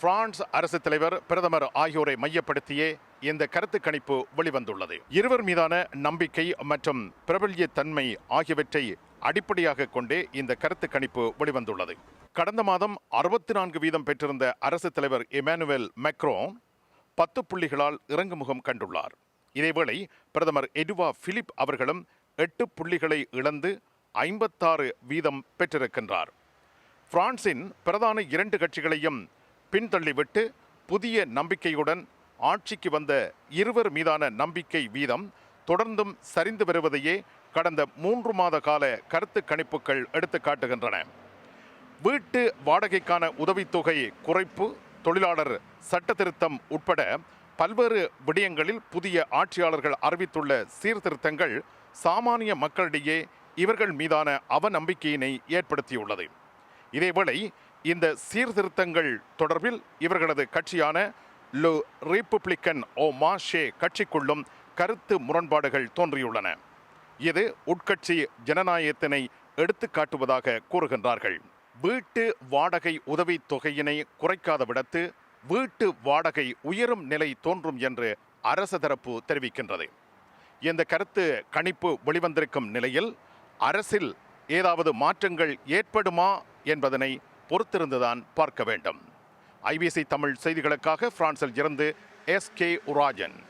France அரசு தலைவர் பிரதமர் ஆகியோரை மையப்படுத்தியே இந்த கருத்து கணிப்பு வெளிவந்துள்ளது. இருவர் மீதான நம்பிக்கை மற்றும் பிரபல்யத்தன்மை ஆகியவற்றை அடிப்படையாக கொண்டே இந்த கருத்து கணிப்பு வெளிவந்துள்ளது. கடந்த மாதம் அறுபத்தி நான்கு வீதம் பெற்றிருந்த அரசு தலைவர் இமானுவேல் மெக்ரோன் பத்து புள்ளிகளால் இறங்குமுகம் கண்டுள்ளார். இதேவேளை பிரதமர் எடுவா பிலிப் அவர்களும் எட்டு புள்ளிகளை இழந்து ஐம்பத்தாறு வீதம் பெற்றிருக்கின்றார். பிரான்சின் பிரதான இரண்டு கட்சிகளையும் பின்தள்ளிவிட்டு புதிய நம்பிக்கையுடன் ஆட்சிக்கு வந்த இருவர் மீதான நம்பிக்கை வீதம் தொடர்ந்தும் சரிந்து வருவதையே கடந்த மூன்று மாத கால கருத்து கணிப்புகள் எடுத்து காட்டுகின்றன. வீட்டு வாடகைக்கான உதவித்தொகை குறைப்பு தொழிலாளர் சட்டத்திருத்தம் உட்பட பல்வேறு விடயங்களில் புதிய ஆட்சியாளர்கள் அறிவித்துள்ள சீர்திருத்தங்கள் சாமானிய மக்களிடையே இவர்கள் மீதான அவநம்பிக்கையினை ஏற்படுத்தியுள்ளது. இதேவேளை இந்த சீர்திருத்தங்கள் தொடர்பில் இவர்களது கட்சியான லு ரிப்பப்ளிக்கன் ஓ மாஷே கட்சிக்குள்ளும் கருத்து முரண்பாடுகள் தோன்றியுள்ளன. இது உட்கட்சி ஜனநாயகத்தினை எடுத்துக்காட்டுவதாக கூறுகின்றார்கள். வீட்டு வாடகை உதவித் தொகையினை குறைக்காத விடத்து வீட்டு வாடகை உயரும் நிலை தோன்றும் என்று அரசு தரப்பு தெரிவிக்கின்றது. இந்த கருத்து கணிப்பு வெளிவந்திருக்கும் நிலையில் அரசில் ஏதாவது மாற்றங்கள் ஏற்படுமா என்பதனை பொறுத்திருந்துதான் பார்க்க வேண்டும். ஐபிசி தமிழ் செய்திகளுக்காக பிரான்சில் இருந்து எஸ் கே உராஜன்.